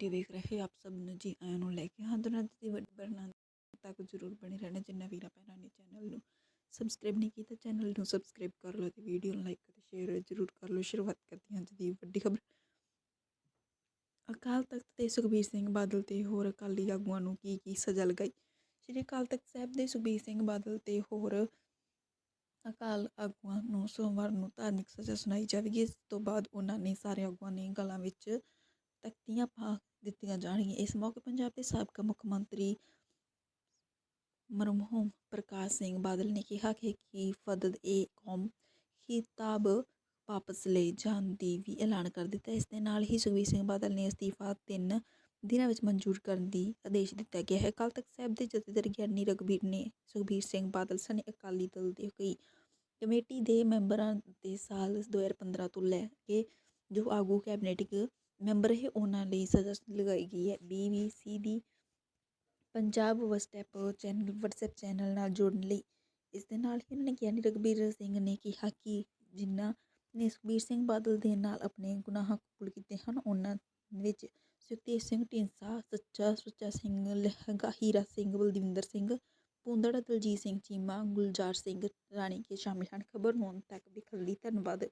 Video ਵੇਖ ਰਹੇ ਆਪ ਸਭ ਨੂੰ ਜੀ ਆਇਆਂ ਨੂੰ ਲੈ ਕੇ, ਹਾਂ ਤੁਰੰਤ ਬਰਨਾ ਤੱਕ ਜ਼ਰੂਰ ਬਣੇ ਰਹਿਣਾ, ਜਿੰਨਾ ਵੀਰਾਂ ਭੈਣਾਂ ਚੈਨਲ ਨੂੰ ਸਬਸਕ੍ਰਾਈਬ ਨਹੀਂ ਕੀਤਾ, ਚੈਨਲ ਨੂੰ ਸਬਸਕ੍ਰਾਈਬ ਕਰ ਲਓ ਤੇ ਵੀਡੀਓ ਨੂੰ ਲਾਈਕ ਅਤੇ ਸ਼ੇਅਰ ਜ਼ਰੂਰ ਕਰ ਲਓ, ਸ਼ੁਰੂਆਤ ਕਰਦੇ ਹਾਂ ਅੱਜ ਦੀ ਵੱਡੀ ਖਬਰ। ਅਕਾਲ ਤਖਤ ਤੇ ਸੁਖਬੀਰ ਸਿੰਘ ਬਾਦਲ ਤੇ ਹੋਰ ਅਕਾਲੀ ਆਗੂਆਂ ਨੂੰ ਕੀ ਕੀ ਸਜ਼ਾ ਲਗਾਈ? ਸ਼੍ਰੀ ਅਕਾਲ ਤਖਤ ਸਾਹਿਬ ਦੇ ਸੁਖਬੀਰ ਸਿੰਘ ਬਾਦਲ ਤੇ ਹੋਰ ਅਕਾਲ ਆਗੂਆਂ ਨੂੰ ਸੋਮਵਾਰ ਨੂੰ ਧਾਰਮਿਕ ਸਜ਼ਾ ਸੁਣਾਈ ਜਾਵੇਗੀ, ਇਸ ਤੋਂ ਬਾਅਦ ਉਹਨਾਂ ਨੇ ਸਾਰੇ ਆਗੂਆਂ ਨੇ ਗਲਾਂ ਵਿੱਚ ਤਖਤੀਆਂ ਪਾ ਦਿੱਤੀਆਂ ਜਾਣਗੀਆਂ। ਇਸ ਮੌਕੇ ਪੰਜਾਬ ਦੇ ਸਾਬਕਾ ਮੁੱਖ ਮੰਤਰੀ ਮਰਹੂਮ ਪ੍ਰਕਾਸ਼ ਸਿੰਘ ਬਾਦਲ ਨੇ ਕਿਹਾ ਕਿ ਕਿ ਫਦਦ ਏ ਕੌਮ ਖਿਤਾਬ ਵਾਪਸ ਲੈ ਜਾਣ ਦੀ ਵੀ ਐਲਾਨ ਕਰ ਦਿੱਤਾ। ਇਸ ਦੇ ਨਾਲ ਹੀ ਸੁਖਬੀਰ ਸਿੰਘ ਬਾਦਲ ਨੇ ਅਸਤੀਫਾ ਤਿੰਨ ਦਿਨਾਂ ਵਿੱਚ ਮਨਜ਼ੂਰ ਕਰਨ ਦੀ ਆਦੇਸ਼ ਦਿੱਤਾ ਗਿਆ ਹੈ। ਕੱਲ੍ਹ ਤੱਕ ਸਾਹਿਬ ਦੇ ਜਥੇਦਾਰ ਗਿਆਨੀ ਰਘਬੀਰ ਨੇ ਸੁਖਬੀਰ ਸਿੰਘ ਬਾਦਲ ਸਣੇ ਅਕਾਲੀ ਦਲ ਦੇ ਕਈ ਕਮੇਟੀ ਦੇ ਮੈਂਬਰਾਂ ਦੇ ਸਾਲ 2015 ਤੋਂ ਲੈ ਕੇ ਜੋ ਆਗੂ ਕੈਬਨਿਟ ਮੈਂਬਰ ਹੈ ਉਹਨਾਂ ਲਈ ਸਜ਼ਾ ਲਗਾਈ ਗਈ ਹੈ। ਬੀ ਬੀ ਸੀ ਦੀ Punjab WhatsApp channel WhatsApp channel ਨਾਲ ਜੁੜਨ ਲਈ। ਇਸ ਦੇ ਨਾਲ ਹੀ ਉਹਨਾਂ ਨੇ ਗਿਆਨੀ ਰਘਬੀਰ ਸਿੰਘ ਨੇ ਕਿਹਾ ਕਿ ਜਿਨ੍ਹਾਂ ਨੇ ਸੁਖਬੀਰ ਸਿੰਘ ਬਾਦਲ ਦੇ ਨਾਲ ਆਪਣੇ ਗੁਨਾਹ ਕਬੂਲ ਕੀਤੇ ਹਨ, ਉਹਨਾਂ ਵਿੱਚ ਸੁਖਤੇਜ ਸਿੰਘ ਢੀਂਸਾ ਸੱਚਾ ਸੁੱਚਾ ਸਿੰਘ ਲਹਿੰਗਾ, ਹੀਰਾ ਸਿੰਘ, ਬਲਦਿੰਦਰ ਸਿੰਘ, ਪੁੰਦੜ, ਦਲਜੀਤ ਸਿੰਘ ਚੀਮਾ, ਗੁਲਜ਼ਾਰ ਸਿੰਘ ਰਾਣੀ ਕੇ ਸ਼ਾਮਿਲ ਹਨ। ਖਬਰ ਹੋਣ ਤੱਕ ਦੇਖਣ ਲਈ ਧੰਨਵਾਦ।